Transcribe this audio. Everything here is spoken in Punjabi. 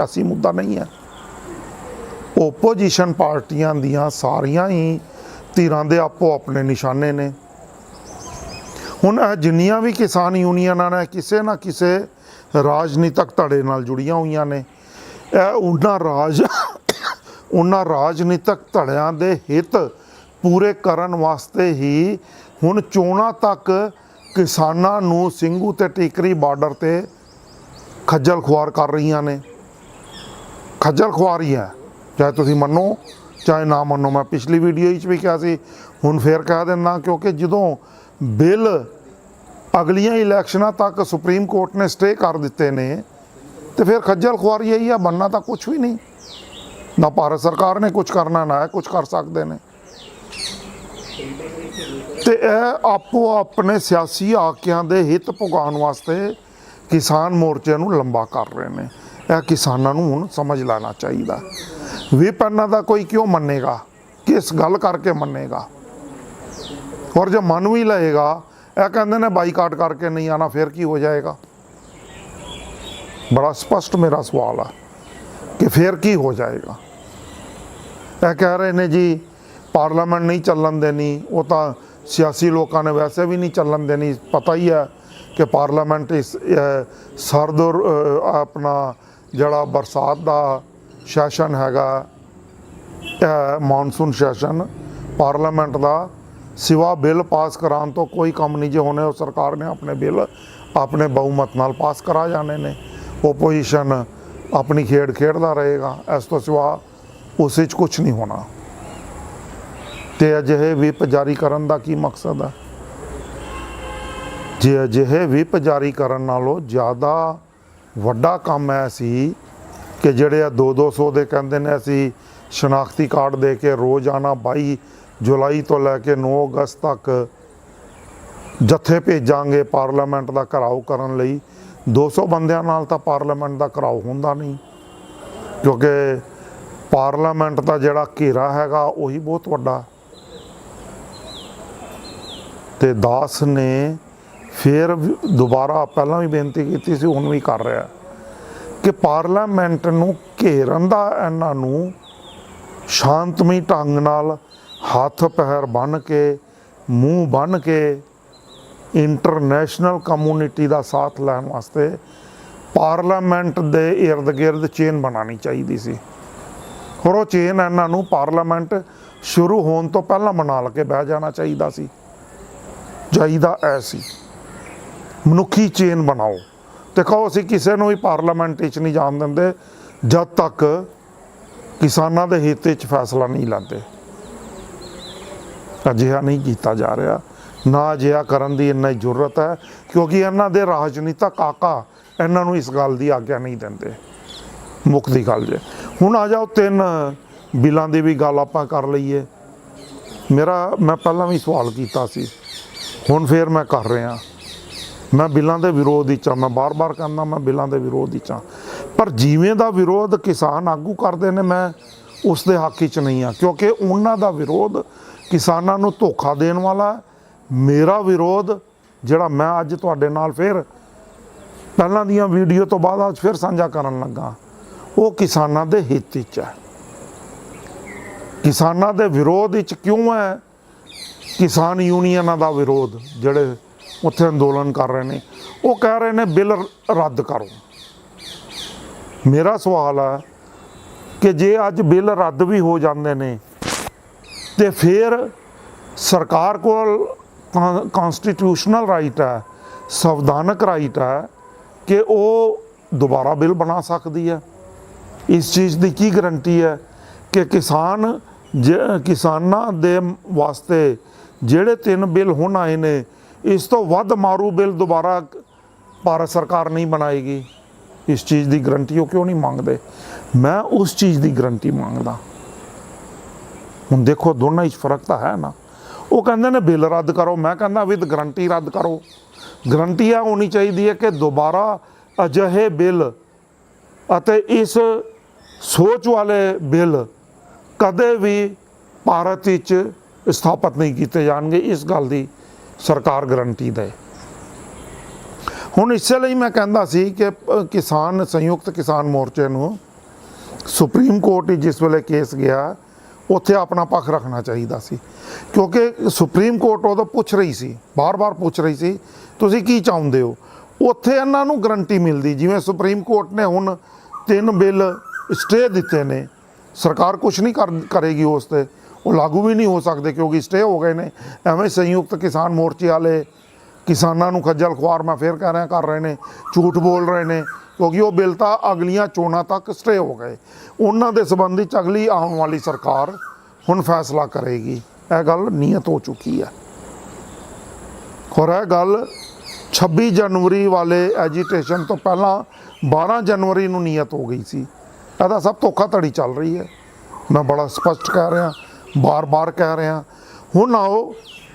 ਸਿਆਸੀ ਮੁੱਦਾ ਨਹੀਂ ਹੈ। ਓਪੋਜੀਸ਼ਨ ਪਾਰਟੀਆਂ ਦੀਆਂ ਸਾਰੀਆਂ ਹੀ ਧਿਰਾਂ ਦੇ ਆਪੋ ਆਪਣੇ ਨਿਸ਼ਾਨੇ ਨੇ। ਹੁਣ ਇਹ ਜਿੰਨੀਆਂ ਵੀ ਕਿਸਾਨ ਯੂਨੀਅਨਾਂ ਨੇ, ਕਿਸੇ ਨਾ ਕਿਸੇ ਰਾਜਨੀਤਿਕ ਧੜੇ ਨਾਲ ਜੁੜੀਆਂ ਹੋਈਆਂ ਨੇ। ਇਹ ਉਹਨਾਂ ਰਾਜ, ਉਹਨਾਂ ਰਾਜਨੀਤਿਕ ਧੜਿਆਂ ਦੇ ਹਿੱਤ ਪੂਰੇ ਕਰਨ ਵਾਸਤੇ ਹੀ ਹੁਣ ਚੋਣਾਂ ਤੱਕ ਕਿਸਾਨਾਂ ਨੂੰ ਸਿੰਘੂ ਤੇ ਟਿਕਰੀ ਬਾਰਡਰ ਤੇ ਖੱਜਲ ਖੁਆਰ ਕਰ ਰਹੀਆਂ ਨੇ। ਖੱਜਲ ਖੁਆਰੀ ਹੈ। ਚਾਹੇ ਤੁਸੀਂ ਮੰਨੋ, ਚਾਹੇ ਨਾ ਮੰਨੋ, ਮੈਂ ਪਿਛਲੀ ਵੀਡੀਓ ਵਿੱਚ ਵੀ ਕਿਹਾ ਸੀ, ਹੁਣ ਫੇਰ ਕਹਿ ਦਿੰਦਾ ਕਿਉਂਕਿ ਜਦੋਂ ਬਿੱਲ ਅਗਲੀਆਂ ਇਲੈਕਸ਼ਨਾਂ ਤੱਕ ਸੁਪਰੀਮ ਕੋਰਟ ਨੇ ਸਟੇ ਕਰ ਦਿੱਤੇ ਨੇ, ਤੇ ਫਿਰ ਖੱਜਲ ਖੁਆਰੀ ਇਹੀ ਆ ਬੰਨਾ ਤਾਂ ਕੁਝ ਵੀ ਨਹੀਂ। ਨਾ ਭਾਰਤ ਸਰਕਾਰ ਨੇ ਕੁਝ ਕਰਨਾ, ਨਾ ਇਹ ਕੁਝ ਕਰ ਸਕਦੇ ਨੇ। ਤੇ ਇਹ ਆਪੋ ਆਪਣੇ ਸਿਆਸੀ ਆਕਿਆਂ ਦੇ ਹਿੱਤ ਪੁਗਾਉਣ ਵਾਸਤੇ ਕਿਸਾਨ ਮੋਰਚੇ ਨੂੰ ਲੰਬਾ ਕਰ ਰਹੇ ਨੇ। ਇਹ ਕਿਸਾਨਾਂ ਨੂੰ ਹੁਣ ਸਮਝ ਲੈਣਾ ਚਾਹੀਦਾ। ਵੀ ਪੰਨਾ ਦਾ ਕੋਈ ਕਿਉਂ ਮੰਨੇਗਾ? ਕਿਸ ਗੱਲ ਕਰਕੇ ਮੰਨੇਗਾ? ਔਰ ਜੇ ਮੰਨ ਵੀ ਲਏਗਾ ਇਹ ਕਹਿੰਦੇ ਨੇ ਬਾਈਕਾਟ ਕਰਕੇ ਨਹੀਂ ਆਣਾ ਫਿਰ ਕੀ ਹੋ ਜਾਏਗਾ? ਬੜਾ ਸਪਸ਼ਟ ਮੇਰਾ ਸਵਾਲ ਆ ਕਿ ਫਿਰ ਕੀ ਹੋ ਜਾਏਗਾ? ਇਹ ਕਹਿ ਰਹੇ ਨੇ ਜੀ ਪਾਰਲੀਮੈਂਟ ਨਹੀਂ ਚੱਲਣ ਦੇਣੀ ਉਹ ਤਾਂ ਸਿਆਸੀ ਲੋਕਾਂ ਨੇ ਵੈਸੇ ਵੀ ਨਹੀਂ ਚੱਲਣ ਦੇਣੀ ਪਤਾ ਹੀ ਹੈ ਕਿ ਪਾਰਲੀਮੈਂਟ ਇਸ ਅਹ, ਸਰਦ ਆਪਣਾ ਜਿਹੜਾ ਬਰਸਾਤ ਦਾ ਸੈਸ਼ਨ ਹੈਗਾ ਮੌਨਸੂਨ ਸੈਸ਼ਨ ਪਾਰਲੀਮੈਂਟ ਦਾ, ਸਿਵਾ ਬਿੱਲ ਪਾਸ ਕਰਾਉਣ ਤੋਂ ਕੋਈ ਕੰਮ ਨਹੀਂ ਜੇ ਹੋਣੇ, ਉਹ ਸਰਕਾਰ ਨੇ ਆਪਣੇ ਬਿੱਲ ਆਪਣੇ ਬਹੁਮਤ ਨਾਲ ਪਾਸ ਕਰਾ ਜਾਣੇ ਨੇ। ਓਪੋਜੀਸ਼ਨ ਆਪਣੀ ਖੇਡ ਖੇਡਦਾ ਰਹੇਗਾ, ਇਸ ਤੋਂ ਸਿਵਾ ਉਸ ਵਿੱਚ ਕੁਝ ਨਹੀਂ ਹੋਣਾ। ਤੇ ਅਜਿਹੇ ਵਿਪ ਜਾਰੀ ਕਰਨ ਦਾ ਕੀ ਮਕਸਦ ਹੈ? ਜੇ ਅਜਿਹੇ ਵਿਪ ਜਾਰੀ ਕਰਨ ਨਾਲੋਂ ਜ਼ਿਆਦਾ ਵੱਡਾ ਕੰਮ ਹੈ ਸੀ ਕਿ ਜਿਹੜੇ ਆ 2-200 ਦੇ ਕਹਿੰਦੇ ਨੇ ਅਸੀਂ ਸ਼ਨਾਖਤੀ ਕਾਰਡ ਦੇ ਕੇ ਰੋਜ਼ਾਨਾ 22 ਜੁਲਾਈ ਤੋਂ ਲੈ ਕੇ 9 ਅਗਸਤ ਤੱਕ ਜੱਥੇ ਭੇਜਾਂਗੇ ਪਾਰਲੀਮੈਂਟ ਦਾ ਘਰਾਓ ਕਰਨ ਲਈ। 200 ਬੰਦਿਆਂ ਨਾਲ ਤਾਂ ਪਾਰਲੀਮੈਂਟ ਦਾ ਘਰਾਓ ਹੁੰਦਾ ਨਹੀਂ, ਕਿਉਂਕਿ ਪਾਰਲੀਮੈਂਟ ਦਾ ਜਿਹੜਾ ਘੇਰਾ ਹੈਗਾ ਉਹੀ ਬਹੁਤ ਵੱਡਾ। ਤੇ ਦਾਸ ਨੇ ਫਿਰ ਵੀ ਦੁਬਾਰਾ ਪਹਿਲਾਂ ਵੀ ਬੇਨਤੀ ਕੀਤੀ ਸੀ, ਹੁਣ ਵੀ ਕਰ ਰਿਹਾ। ਕਿ ਪਾਰਲੀਮੈਂਟ ਨੂੰ ਘੇਰਨ ਦਾ ਇਹਨਾਂ ਨੂੰ ਸ਼ਾਂਤਮਈ ਢੰਗ ਨਾਲ ਹੱਥ ਪੈਰ ਬੰਨ ਕੇ, ਮੂੰਹ ਬੰਨ ਕੇ ਇੰਟਰਨੈਸ਼ਨਲ ਕਮਿਊਨਿਟੀ ਦਾ ਸਾਥ ਲੈਣ ਵਾਸਤੇ ਪਾਰਲੀਮੈਂਟ ਦੇ ਇਰਦ ਗਿਰਦ ਚੇਨ ਬਣਾਉਣੀ ਚਾਹੀਦੀ ਸੀ। ਹੋਰ ਉਹ ਚੇਨ ਇਹਨਾਂ ਨੂੰ ਪਾਰਲੀਮੈਂਟ ਸ਼ੁਰੂ ਹੋਣ ਤੋਂ ਪਹਿਲਾਂ ਬਣਾ ਕੇ ਬਹਿ ਜਾਣਾ ਚਾਹੀਦਾ ਸੀ। ਚਾਹੀਦਾ ਐਸੀ ਮਨੁੱਖੀ ਚੇਨ ਬਣਾਓ। ਤੇ ਕਹੋ ਅਸੀਂ ਕਿਸੇ ਨੂੰ ਵੀ ਪਾਰਲੀਮੈਂਟ ਵਿੱਚ ਨਹੀਂ ਜਾਣ ਦਿੰਦੇ, ਜਦ ਤੱਕ ਕਿਸਾਨਾਂ ਦੇ ਹਿੱਤ ਵਿੱਚ ਫੈਸਲਾ ਨਹੀਂ ਲੈਂਦੇ। ਅਜਿਹਾ ਨਹੀਂ ਕੀਤਾ ਜਾ ਰਿਹਾ। ਨਾ ਅਜਿਹਾ ਕਰਨ ਦੀ ਇੰਨੀ ਜ਼ਰੂਰਤ ਹੈ, ਕਿਉਂਕਿ ਇਹਨਾਂ ਦੇ ਰਾਜਨੀਤਿਕ ਆਕਾ ਇਹਨਾਂ ਨੂੰ ਇਸ ਗੱਲ ਦੀ ਆਗਿਆ ਨਹੀਂ ਦਿੰਦੇ। ਮੁੱਖ ਦੀ ਗੱਲ ਜੇ। ਹੁਣ ਆ ਜਾਓ, ਤਿੰਨ ਬਿੱਲਾਂ ਦੀ ਵੀ ਗੱਲ ਆਪਾਂ ਕਰ ਲਈਏ। ਮੇਰਾ, ਮੈਂ ਪਹਿਲਾਂ ਵੀ ਸਵਾਲ ਕੀਤਾ ਸੀ। ਹੁਣ ਫੇਰ ਮੈਂ ਕਰ ਰਿਹਾ। ਮੈਂ ਬਿੱਲਾਂ ਦੇ ਵਿਰੋਧ ਵਿੱਚ ਹਾਂ, ਮੈਂ ਬਾਰ-ਬਾਰ ਕਹਿੰਦਾ ਮੈਂ ਬਿੱਲਾਂ ਦੇ ਵਿਰੋਧ ਵਿੱਚ ਹਾਂ। ਪਰ ਜਿਵੇਂ ਦਾ ਵਿਰੋਧ ਕਿਸਾਨ ਆਗੂ ਕਰਦੇ ਨੇ, ਮੈਂ ਉਸ ਦੇ ਹੱਕ ਵਿੱਚ ਨਹੀਂ ਆ ਕਿਉਂਕਿ ਉਹਨਾਂ ਦਾ ਵਿਰੋਧ ਕਿਸਾਨਾਂ ਨੂੰ ਧੋਖਾ ਦੇਣ ਵਾਲਾ ਮੇਰਾ ਵਿਰੋਧ, ਜਿਹੜਾ ਮੈਂ ਅੱਜ ਤੁਹਾਡੇ ਨਾਲ ਫਿਰ ਪਹਿਲਾਂ ਦੀਆਂ ਵੀਡੀਓ ਤੋਂ ਬਾਅਦ ਅੱਜ ਫਿਰ ਸਾਂਝਾ ਕਰਨ ਲੱਗਾ, ਉਹ ਕਿਸਾਨਾਂ ਦੇ ਹਿੱਤ ਵਿੱਚ ਹੈ। ਕਿਸਾਨਾਂ ਦੇ ਵਿਰੋਧ ਵਿੱਚ ਕਿਉਂ ਹੈ? ਕਿਸਾਨ ਯੂਨੀਅਨਾਂ ਦਾ ਵਿਰੋਧ, ਜਿਹੜੇ ਉੱਥੇ ਅੰਦੋਲਨ ਕਰ ਰਹੇ ਨੇ। ਉਹ ਕਹਿ ਰਹੇ ਨੇ, ਬਿੱਲ ਰੱਦ ਕਰੋ। ਮੇਰਾ ਸਵਾਲ ਹੈ ਕਿ ਜੇ ਅੱਜ ਬਿੱਲ ਰੱਦ ਵੀ ਹੋ ਜਾਂਦੇ ਨੇ, ਤੇ ਫਿਰ ਸਰਕਾਰ ਕੋਲ ਕਨਸਟੀਟਿਊਸ਼ਨਲ ਰਾਈਟ ਹੈ, ਸੰਵਿਧਾਨਕ ਰਾਈਟ ਹੈ, ਕਿ ਉਹ ਦੁਬਾਰਾ ਬਿੱਲ ਬਣਾ ਸਕਦੀ ਹੈ? ਇਸ ਚੀਜ਼ ਦੀ ਕੀ ਗਰੰਟੀ ਹੈ ਕਿ ਕਿਸਾਨ ਜ- ਕਿਸਾਨਾਂ ਦੇ ਵਾਸਤੇ ਜਿਹੜੇ ਤਿੰਨ ਬਿੱਲ ਹੁਣ ਆਏ ਨੇ ਇਸ ਤੋਂ ਵੱਧ ਮਾਰੂ ਬਿੱਲ ਦੁਬਾਰਾ ਭਾਰਤ ਸਰਕਾਰ ਨਹੀਂ ਬਣਾਏਗੀ। ਇਸ ਚੀਜ਼ ਦੀ ਗਰੰਟੀ ਉਹ ਕਿਉਂ ਨਹੀਂ ਮੰਗਦੇ? ਮੈਂ ਉਸ ਚੀਜ਼ ਦੀ ਗਰੰਟੀ ਮੰਗਦਾ। ਹੁਣ ਦੇਖੋ, ਦੋਨਾਂ ਵਿੱਚ ਫ਼ਰਕ ਤਾਂ ਹੈ ਨਾ। ਉਹ ਕਹਿੰਦੇ ਨੇ ਬਿੱਲ ਰੱਦ ਕਰੋ। ਮੈਂ ਕਹਿੰਦਾ ਵਿਦ ਗਰੰਟੀ ਰੱਦ ਕਰੋ। ਗਰੰਟੀ ਇਹ ਹੋਣੀ ਚਾਹੀਦੀ ਹੈ ਕਿ ਦੁਬਾਰਾ ਅਜਿਹੇ ਬਿੱਲ ਅਤੇ ਇਸ ਸੋਚ ਵਾਲੇ ਬਿੱਲ ਕਦੇ ਵੀ ਭਾਰਤ ਵਿੱਚ ਸਥਾਪਿਤ ਨਹੀਂ ਕੀਤੇ ਜਾਣਗੇ। ਇਸ ਗੱਲ ਦੀ ਸਰਕਾਰ ਗਰੰਟੀ ਦੇ। ਹੁਣ ਇਸੇ ਲਈ ਮੈਂ ਕਹਿੰਦਾ ਸੀ ਕਿ ਕਿਸਾਨ ਸੰਯੁਕਤ ਕਿਸਾਨ ਮੋਰਚੇ ਨੂੰ ਸੁਪਰੀਮ ਕੋਰਟ ਜਿਸ ਵੇਲੇ ਕੇਸ ਗਿਆ, ਉੱਥੇ ਆਪਣਾ ਪੱਖ ਰੱਖਣਾ ਚਾਹੀਦਾ ਸੀ। ਕਿਉਂਕਿ ਸੁਪਰੀਮ ਕੋਰਟ ਉਦੋਂ ਪੁੱਛ ਰਹੀ ਸੀ, ਬਾਰ-ਬਾਰ ਪੁੱਛ ਰਹੀ ਸੀ, ਤੁਸੀਂ ਕੀ ਚਾਹੁੰਦੇ ਹੋ? ਉੱਥੇ ਇਹਨਾਂ ਨੂੰ ਗਰੰਟੀ ਮਿਲਦੀ, ਜਿਵੇਂ ਸੁਪਰੀਮ ਕੋਰਟ ਨੇ ਹੁਣ ਤਿੰਨ ਬਿੱਲ ਸਟੇ ਦਿੱਤੇ ਨੇ। ਸਰਕਾਰ ਕੁਝ ਨਹੀਂ ਕਰ, ਕਰੇਗੀ ਉਸ ਤੇ। ਉਹ ਲਾਗੂ ਵੀ ਨਹੀਂ ਹੋ ਸਕਦੇ ਕਿਉਂਕਿ ਸਟੇ ਹੋ ਗਏ ਨੇ। ਐਵੇਂ ਸੰਯੁਕਤ ਕਿਸਾਨ ਮੋਰਚੇ ਵਾਲੇ ਕਿਸਾਨਾਂ ਨੂੰ ਖੱਜਲ ਖੁਆਰ ਮੈਂ ਫੇਰ ਕਹਿ ਰਿਹਾ, ਕਰ ਰਹੇ ਨੇ, ਝੂਠ ਬੋਲ ਰਹੇ ਨੇ, ਕਿਉਂਕਿ ਉਹ ਬਿੱਲ ਤਾਂ ਅਗਲੀਆਂ ਚੋਣਾਂ ਤੱਕ ਸਟੇ ਹੋ ਗਏ। ਉਹਨਾਂ ਦੇ ਸੰਬੰਧੀ 'ਚ ਅਗਲੀ ਆਉਣ ਵਾਲੀ ਸਰਕਾਰ ਹੁਣ ਫੈਸਲਾ ਕਰੇਗੀ। ਇਹ ਗੱਲ ਨੀਅਤ ਹੋ ਚੁੱਕੀ ਹੈ। ਔਰ ਇਹ ਗੱਲ 26 ਜਨਵਰੀ ਵਾਲੇ ਐਜੀਟੇਸ਼ਨ ਤੋਂ ਪਹਿਲਾਂ 12 ਜਨਵਰੀ ਨੂੰ ਨੀਅਤ ਹੋ ਗਈ ਸੀ। ਇਹਦਾ ਸਭ ਧੋਖਾਧੜੀ ਚੱਲ ਰਹੀ ਹੈ। ਮੈਂ ਬੜਾ ਸਪਸ਼ਟ ਕਹਿ ਰਿਹਾ ਬਾਰ-ਬਾਰ ਕਹਿ ਰਿਹਾ। ਹੁਣ ਆਓ